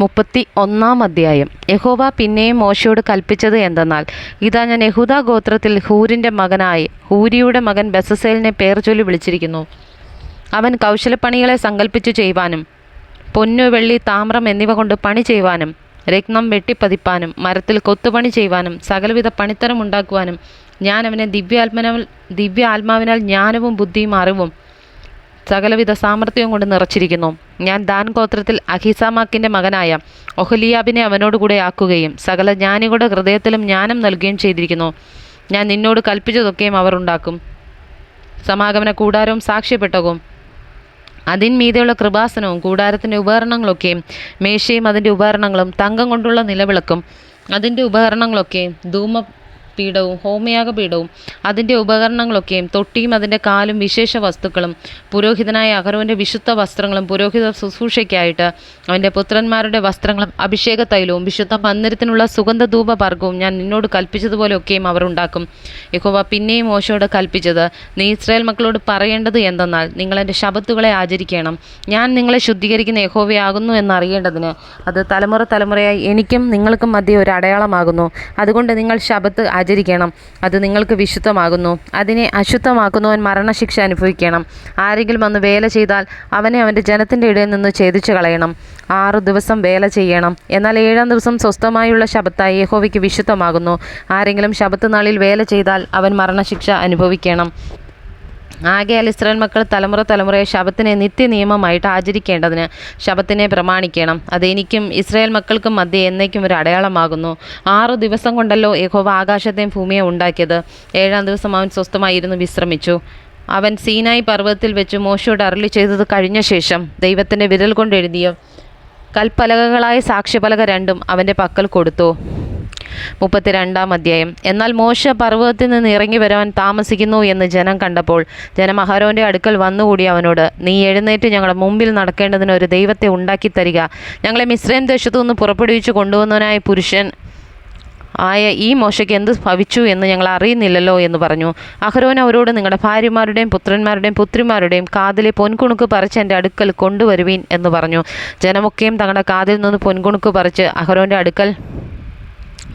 മുപ്പത്തി ഒന്നാം അധ്യായം. യഹോവ പിന്നെയും മോശയോട് കൽപ്പിച്ചത് എന്തെന്നാൽ ഇതാ ഞാൻ യഹൂദ ഗോത്രത്തിൽ ഹൂരിന്റെ മകനായി ഹൂരിയുടെ മകൻ ബസസേലിനെ പേർ ചൊല്ലി വിളിച്ചിരിക്കുന്നു. അവൻ കൗശലപ്പണികളെ സങ്കല്പിച്ചു ചെയ്യുവാനും പൊന്നു വെള്ളി താമ്രം എന്നിവ കൊണ്ട് പണി ചെയ്യുവാനും രത്നം വെട്ടിപ്പതിപ്പാനും മരത്തിൽ കൊത്തുപണി ചെയ്യുവാനും സകലവിധ പണിത്തരം ഉണ്ടാക്കുവാനും ഞാൻ അവനെ ദിവ്യാത്മനാൽ ദിവ്യ ആത്മാവിനാൽ ജ്ഞാനവും ബുദ്ധിയും അറിവും സകലവിധ സാമർഥ്യവും കൊണ്ട് നിറച്ചിരിക്കുന്നു. ഞാൻ ദാൻ ഗോത്രത്തിൽ അഹിസാമാക്കിന്റെ മകനായ ഒഹലിയാബിനെ അവനോടുകൂടെ ആക്കുകയും സകല ജ്ഞാനികളുടെ ഹൃദയത്തിലും ജ്ഞാനം നൽകുകയും ചെയ്തിരിക്കുന്നു. ഞാൻ നിന്നോട് കൽപ്പിച്ചതൊക്കെയും അവർ ഉണ്ടാക്കും. സമാഗമന കൂടാരവും സാക്ഷ്യപ്പെട്ടവും അതിന്മീതെയുള്ള കൃപാസനവും കൂടാരത്തിന്റെ ഉപകരണങ്ങളൊക്കെയും മേശയും അതിന്റെ ഉപകരണങ്ങളും തങ്കം കൊണ്ടുള്ള നിലവിളക്കും അതിന്റെ ഉപകരണങ്ങളൊക്കെയും ധൂമപീഠവും ഹോമയാഗപീഠവും അതിന്റെ ഉപകരണങ്ങളൊക്കെയും തൊട്ടിയും അതിന്റെ കാലും വിശേഷ വസ്തുക്കളും പുരോഹിതനായ അഹരോന്റെ വിശുദ്ധ വസ്ത്രങ്ങളും പുരോഹിത ശുശ്രൂഷയ്ക്കായിട്ട് അവന്റെ പുത്രന്മാരുടെ വസ്ത്രങ്ങളും അഭിഷേക തൈലവും വിശുദ്ധ മന്ദിരത്തിനുള്ള സുഗന്ധധൂപ പർഗവും ഞാൻ നിന്നോട് കൽപ്പിച്ചതുപോലെയൊക്കെയും അവർ ഉണ്ടാക്കും. യഹോവ പിന്നെയും മോശയോട് കൽപ്പിച്ചത് നീ ഇസ്രായേൽ മക്കളോട് പറയേണ്ടത് എന്തെന്നാൽ നിങ്ങൾ എന്റെ ശബത്തുകളെ ആചരിക്കണം. ഞാൻ നിങ്ങളെ ശുദ്ധീകരിക്കുന്ന യഹോവയാകുന്നു എന്നറിയേണ്ടതിന് അത് തലമുറ തലമുറയായി എനിക്കും നിങ്ങൾക്കും മധ്യ ഒരു അടയാളമാകുന്നു. അതുകൊണ്ട് നിങ്ങൾ ശബത്ത് ആചരിക്കണം. അത് നിങ്ങൾക്ക് വിശുദ്ധമാകുന്നു. അതിനെ അശുദ്ധമാക്കുന്നവൻ മരണശിക്ഷ അനുഭവിക്കണം. ആരെങ്കിലും വന്ന് വേല ചെയ്താൽ അവനെ അവന്റെ ജനത്തിന്റെ ഇടയിൽ നിന്ന് ഛേദിച്ചു കളയണം. ആറു ദിവസം വേല ചെയ്യണം. എന്നാൽ ഏഴാം ദിവസം സ്വസ്ഥമായുള്ള ശബത്തായി യഹോവയ്ക്ക് വിശുദ്ധമാകുന്നു. ആരെങ്കിലും ശബത്ത് നാളിൽ വേല ചെയ്താൽ അവൻ മരണശിക്ഷ അനുഭവിക്കണം. ആകയാൽ ഇസ്രായേൽ മക്കൾ തലമുറ തലമുറയെ ശബത്തിനെ നിത്യനിയമമായിട്ട് ആചരിക്കേണ്ടതിന് ശബത്തിനെ പ്രമാണിക്കണം. അത് എനിക്കും ഇസ്രായേൽ മക്കൾക്കും മധ്യ എന്നേക്കും ഒരു അടയാളമാകുന്നു. ആറു ദിവസം കൊണ്ടല്ലോ യഹോവ ആകാശത്തെയും ഭൂമിയെ ഉണ്ടാക്കിയത്. ഏഴാം ദിവസം അവൻ സ്വസ്ഥമായിരുന്നു വിശ്രമിച്ചു. അവൻ സീനായി പർവതത്തിൽ വെച്ച് മോശയോട് അരളി ചെയ്തത് കഴിഞ്ഞ ശേഷം ദൈവത്തിന്റെ വിരൽ കൊണ്ട് എഴുതിയ കൽപ്പലകകളായ സാക്ഷ്യപലക രണ്ടും അവന്റെ പക്കൽ കൊടുത്തു. മുപ്പത്തിരണ്ടാം അധ്യായം. എന്നാൽ മോശ പർവതത്തിൽ നിന്ന് ഇറങ്ങി വരാൻ താമസിക്കുന്നു എന്ന് ജനം കണ്ടപ്പോൾ ജനം അഹരോന്റെ അടുക്കൽ വന്നുകൂടി അവനോട് നീ എഴുന്നേറ്റ് ഞങ്ങളുടെ മുമ്പിൽ നടക്കേണ്ടതിന് ഒരു ദൈവത്തെ ഉണ്ടാക്കി തരിക. ഞങ്ങളെ മിശ്രയം ദേശത്തു നിന്ന് പുറപ്പെടുവിച്ച് കൊണ്ടുവന്നവനായ പുരുഷൻ ആയ ഈ മോശയ്ക്ക് എന്ത് ഭവിച്ചു എന്ന് ഞങ്ങൾ അറിയുന്നില്ലല്ലോ എന്ന് പറഞ്ഞു. അഹരോൻ അവരോട് നിങ്ങളുടെ ഭാര്യമാരുടെയും പുത്രന്മാരുടെയും പുത്രിമാരുടെയും കാതിലെ പൊൻകുണുക്ക് പറിച്ച് എന്റെ അടുക്കൽ കൊണ്ടുവരുവീൻ എന്ന് പറഞ്ഞു. ജനമൊക്കെയും തങ്ങളുടെ കാതിൽ നിന്ന് പൊൻകുണുക്ക് പറിച്ച് അഹരോന്റെ അടുക്കൽ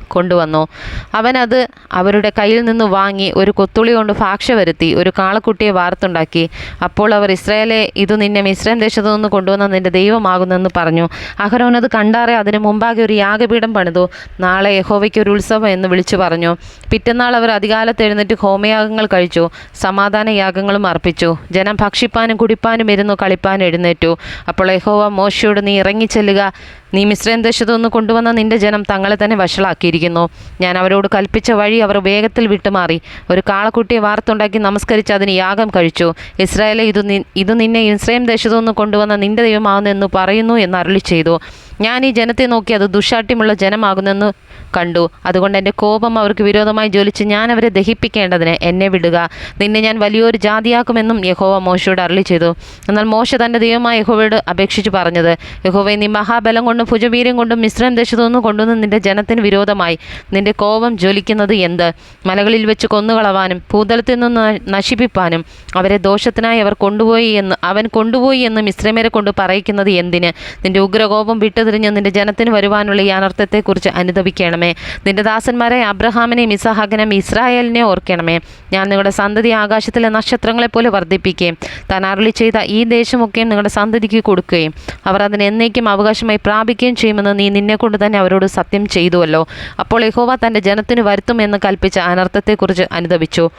കൊണ്ടുവന്നു. അവനത് അവരുടെ കയ്യിൽ നിന്ന് വാങ്ങി ഒരു കൊത്തുളി കൊണ്ട് ഭാക്ഷ വരുത്തി ഒരു കാളക്കുട്ടിയെ വാർത്തുണ്ടാക്കി. അപ്പോൾ അവർ ഇസ്രായേലെ ഇത് നിന്നെ മിശ്രം ദേശത്തു നിന്ന് കൊണ്ടുവന്ന നിന്റെ ദൈവമാകുന്നെന്ന് പറഞ്ഞു. അഹരോൻ അത് കണ്ടാറെ അതിന് മുമ്പാകെ ഒരു യാഗപീഠം പണിതു. നാളെ യഹോവയ്ക്ക് ഒരു ഉത്സവം എന്ന് വിളിച്ചു പറഞ്ഞു. പിറ്റന്നാൾ അവർ അധികാലത്ത് എഴുന്നേറ്റ് ഹോമയാഗങ്ങൾ കഴിച്ചു. സമാധാന യാഗങ്ങളും അർപ്പിച്ചു. ജനം ഭക്ഷിപ്പാനും കുടിപ്പാനും ഇരുന്നു കളിപ്പാനും എഴുന്നേറ്റു. അപ്പോൾ യഹോവ മോശയോട് നീ ഇറങ്ങിച്ചെല്ലുക. നീ മിശ്രയം ദേശത്തു കൊണ്ടുവന്ന നിന്റെ ജനം തങ്ങളെ തന്നെ വഷളാക്കിയിരിക്കുന്നു. ഞാൻ അവരോട് കൽപ്പിച്ച വഴി അവർ വേഗത്തിൽ വിട്ടുമാറി. ഒരു കാളക്കുട്ടിയെ വാർത്തുണ്ടാക്കി നമസ്കരിച്ച് അതിന് യാഗം കഴിച്ചു. ഇസ്രായേലെ ഇത് ഇത് നിന്നെ ഇസ്രയേം ദേശത്തു കൊണ്ടുവന്ന നിന്റെ ദൈവമാകുന്നെന്ന് പറയുന്നു എന്ന് അരുളി ചെയ്തു. ഞാൻ ഈ ജനത്തെ നോക്കി അത് ദുഷാട്ട്യമുള്ള ജനമാകുന്നെന്ന് കണ്ടു. അതുകൊണ്ട് എന്റെ കോപം അവർക്ക് വിരോധമായി ജ്വലിച്ച് ഞാൻ അവരെ ദഹിപ്പിക്കേണ്ടതിന് എന്നെ വിടുക. നിന്നെ ഞാൻ വലിയൊരു ജാതിയാക്കുമെന്നും യഹോവ മോശയോട് അരളി ചെയ്തു. എന്നാൽ മോശ തന്റെ ദൈവമായ യഹോവയോട് അപേക്ഷിച്ച് പറഞ്ഞത് യഹോവയെ നീ മഹാബലം കൊണ്ടും ഭുജവീര്യം കൊണ്ടും മിശ്രം ദേശത്തു നിന്ന് കൊണ്ടുവന്ന് നിന്റെ ജനത്തിന് വിരോധമായി. നിന്റെ കോപം ജ്വലിക്കുന്നത് എന്ത്? മലകളിൽ വെച്ച് കൊന്നുകളവാനും ഭൂതലത്തിൽ നിന്ന് നശിപ്പിപ്പാനും അവരെ ദോഷത്തിനായി അവർ കൊണ്ടുപോയി എന്ന് അവൻ കൊണ്ടുപോയി എന്ന് മിശ്രമേരെ കൊണ്ട് പറയിക്കുന്നത് എന്തിന്? നിന്റെ ഉഗ്രകോപം വിട്ടുതിരിഞ്ഞ് നിന്റെ ജനത്തിന് വരുവാനുള്ള ഈ അനർത്ഥത്തെക്കുറിച്ച് അനുദപിക്കണമേ. നിന്റെ ദാസന്മാരെ അബ്രഹാമിനെ ഇസഹാക്കിനെയും ഇസ്രായേലിനെ ഓർക്കണമേ. ഞാൻ നിങ്ങളുടെ സന്തതി ആകാശത്തിലെ നക്ഷത്രങ്ങളെ പോലെ വർദ്ധിപ്പിക്കുകയും താൻ അരുളി ചെയ്ത ഈ ദേശമൊക്കെയും നിങ്ങളുടെ സന്തതിക്ക് കൊടുക്കുകയും അവർ അതിനെന്നേക്കും അവകാശമായി അവകാശമായി പ്രാപിക്കുകയും ചെയ്യുമെന്ന് നീ നിന്നെക്കൊണ്ട് തന്നെ അവരോട് സത്യം ചെയ്തുവല്ലോ. അപ്പോൾ യഹോവ തന്റെ ജനത്തിന് വരുത്തുമെന്ന് കൽപ്പിച്ച അനർത്ഥത്തെക്കുറിച്ച് അനുദപിച്ചു.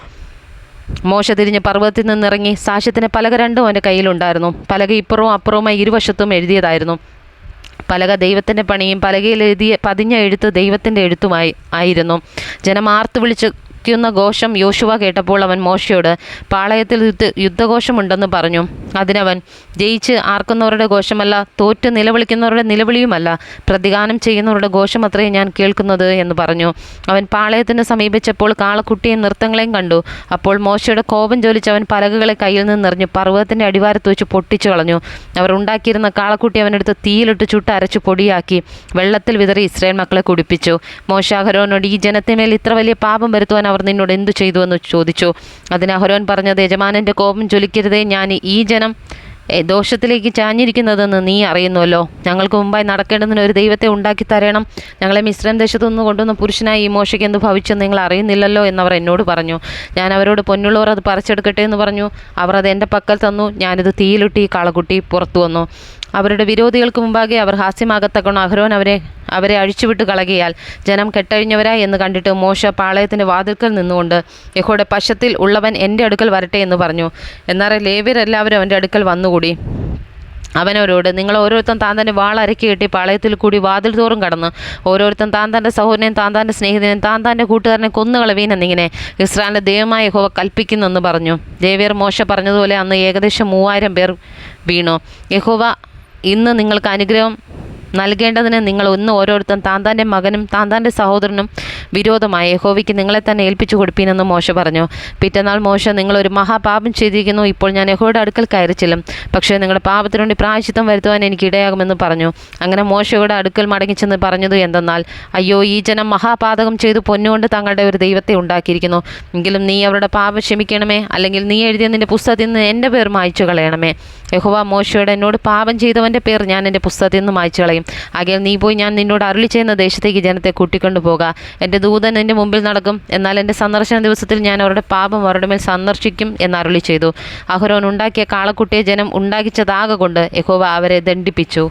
മോശ തിരിഞ്ഞ് പർവതത്തിൽ നിന്നിറങ്ങി സാക്ഷ്യത്തിന് പലക രണ്ടും അവന്റെ കയ്യിലുണ്ടായിരുന്നു. പലക ഇപ്പുറവും അപ്പുറവുമായി ഇരുവശത്തും എഴുതിയതായിരുന്നു. പലക ദൈവത്തിന്റെ പണിയും പലകയിൽ എഴുതിയ പതിഞ്ഞ എഴുത്ത് ദൈവത്തിന്റെ എഴുത്തുമായി ആയിരുന്നു. ജനം ആർത്തു വിളിച്ച് ക്കുന്ന ഘോഷം യോശുവ കേട്ടപ്പോൾ അവൻ മോശയോട് പാളയത്തിൽ യുദ്ധ യുദ്ധഘോഷമുണ്ടെന്ന് പറഞ്ഞു. അതിനവൻ ജയിച്ച് ആർക്കുന്നവരുടെ ഘോഷമല്ല തോറ്റ് നിലവിളിക്കുന്നവരുടെ നിലവിളിയുമല്ല പ്രതിഗാനം ചെയ്യുന്നവരുടെ ഘോഷം അത്രയും ഞാൻ കേൾക്കുന്നത് എന്ന് പറഞ്ഞു. അവൻ പാളയത്തിന് സമീപിച്ചപ്പോൾ കാളക്കുട്ടിയും നൃത്തങ്ങളെയും കണ്ടു. അപ്പോൾ മോശയുടെ കോപം ജോലിച്ച് അവൻ പലകകളെ കയ്യിൽ നിന്ന് നിറഞ്ഞു പർവതത്തിന്റെ അടിവാരത്ത് വെച്ച് പൊട്ടിച്ചു കളഞ്ഞു. അവർ ഉണ്ടാക്കിയിരുന്ന കാളക്കുട്ടി അവനെടുത്ത് തീയിലിട്ട് ചുട്ട് അരച്ച് പൊടിയാക്കി വെള്ളത്തിൽ വിതറി ഇസ്രായേൽ മക്കളെ കുടിപ്പിച്ചു. മോശാഹരോനോട് ഈ ജനത്തിന്മേൽ ഇത്ര വലിയ പാപം വരുത്തുവാൻ അവർ നിന്നോട് എന്തു ചെയ്തു എന്ന് ചോദിച്ചു. അതിന് അഹരോൻ പറഞ്ഞത് യജമാനന്റെ കോപം ജ്വലിക്കരുതേ ഞാൻ ഈ ജനം ദോഷത്തിലേക്ക് ചാഞ്ഞിരിക്കുന്നതെന്ന് നീ അറിയുന്നുവല്ലോ. ഞങ്ങൾക്ക് മുമ്പായി നടക്കേണ്ടതിന് ഒരു ദൈവത്തെ ഉണ്ടാക്കി തരണം. ഞങ്ങളെ മിശ്രം ദേശത്തു നിന്ന് കൊണ്ടുവന്ന പുരുഷനായി ഈ മോശയ്ക്ക് എന്ത് ഭവിച്ചെന്ന് നിങ്ങൾ അറിയുന്നില്ലല്ലോ എന്നവർ എന്നോട് പറഞ്ഞു. ഞാൻ അവരോട് പൊന്നുള്ളവർ അത് പറിച്ചെടുക്കട്ടെ എന്ന് പറഞ്ഞു. അവർ അത് എന്റെ പക്കൽ തന്നു. ഞാനിത് തീയിലിട്ട് ഈ കാളക്കുട്ടി പുറത്തു വന്നു. അവരുടെ വിരോധികൾക്ക് മുമ്പാകെ അവർ ഹാസ്യമാകത്തക്കണം അഹരോൻ അവരെ അവരെ അഴിച്ചുവിട്ട് കളകിയാൽ ജനം കെട്ടഴിഞ്ഞവരായി എന്ന് കണ്ടിട്ട് മോശ പാളയത്തിന്റെ വാതിൽക്കൽ നിന്നുകൊണ്ട് യഹോയുടെ പശത്തിൽ ഉള്ളവൻ എന്റെ അടുക്കൽ വരട്ടെ എന്ന് പറഞ്ഞു. എന്നാൽ ലേവ്യരെല്ലാവരും അവന്റെ അടുക്കൽ വന്നുകൂടി. അവനവരോട് നിങ്ങൾ ഓരോരുത്തൻ താൻ തന്നെ വാളരക്കി കെട്ടി പാളയത്തിൽ കൂടി വാതിൽ തോറും കടന്ന് ഓരോരുത്തൻ താൻ തന്റെ സഹോദരനെയും താൻ തന്റെ സ്നേഹിതനെയും താൻ തന്റെ കൂട്ടുകാരനെ കൊന്നുകളവീൻ എന്നിങ്ങനെ ഇസ്രായേലിന്റെ ദൈവമായ ഹോവ കൽപ്പിക്കുന്നെന്ന് പറഞ്ഞു. ദേവിയർ മോശ പറഞ്ഞതുപോലെ അന്ന് ഏകദേശം മൂവായിരം പേർ വീണു. യഹോവ ഇന്ന് നിങ്ങൾക്ക് അനുഗ്രഹം നൽകേണ്ടതിന് നിങ്ങൾ ഒന്ന് ഓരോരുത്തരും താൻ തന്റെ മകനും താൻ തന്റെ സഹോദരനും വിരോധമായി യഹോവയ്ക്ക് നിങ്ങളെ തന്നെ ഏൽപ്പിച്ചു കൊടുപ്പീനെന്ന് മോശ പറഞ്ഞു. പിറ്റന്നാൾ മോശ ഒരു മഹാപാപം ചെയ്തിരിക്കുന്നു. ഇപ്പോൾ ഞാൻ യഹോയുടെ അടുക്കൽ കയറി ചെല്ലും. പക്ഷേ നിങ്ങളുടെ പാപത്തിനുവേണ്ടി പ്രായശിത്തം വരുത്തുവാൻ എനിക്ക് ഇടയാകുമെന്ന് പറഞ്ഞു. അങ്ങനെ മോശയുടെ അടുക്കൽ മടങ്ങിച്ചെന്ന് പറഞ്ഞത് എന്തെന്നാൽ അയ്യോ ഈ ജനം മഹാപാതകം ചെയ്തു പൊന്നുകൊണ്ട് തങ്ങളുടെ ഒരു ദൈവത്തെ ഉണ്ടാക്കിയിരിക്കുന്നു. എങ്കിലും നീ അവരുടെ പാപം ക്ഷമിക്കണമേ അല്ലെങ്കിൽ നീ എഴുതിയ നിന്റെ പുസ്തകത്തിൽ നിന്ന് എന്റെ പേർ മായ്ച്ചു കളയണമേ. യഹുവ മോശയോട് എന്നോട് പാപം ചെയ്തവന്റെ പേർ ഞാൻ എന്റെ പുസ്തകത്തിൽ നിന്ന് മായ്ച്ചു കളയും. ആകയാൽ നീ പോയി ഞാൻ നിന്നോട് അരുളി ചെയ്യുന്ന ദേശത്തേക്ക് ജനത്തെ കൂട്ടിക്കൊണ്ടു പോകുക എന്റെ ദൂതൻ എന്റെ മുമ്പിൽ നടക്കും. എന്നാൽ എന്റെ സന്ദർശന ദിവസത്തിൽ ഞാൻ അവരുടെ പാപം അവരുടെ മേൽ സന്ദർശിക്കും എന്ന് അരുളി ചെയ്തു. അഹരോൻ ഉണ്ടാക്കിയ കാളക്കുട്ടിയെ ജനം ഉണ്ടാക്കിച്ചതാകൊണ്ട് യഹോവ അവരെ ദണ്ഡിപ്പിച്ചു.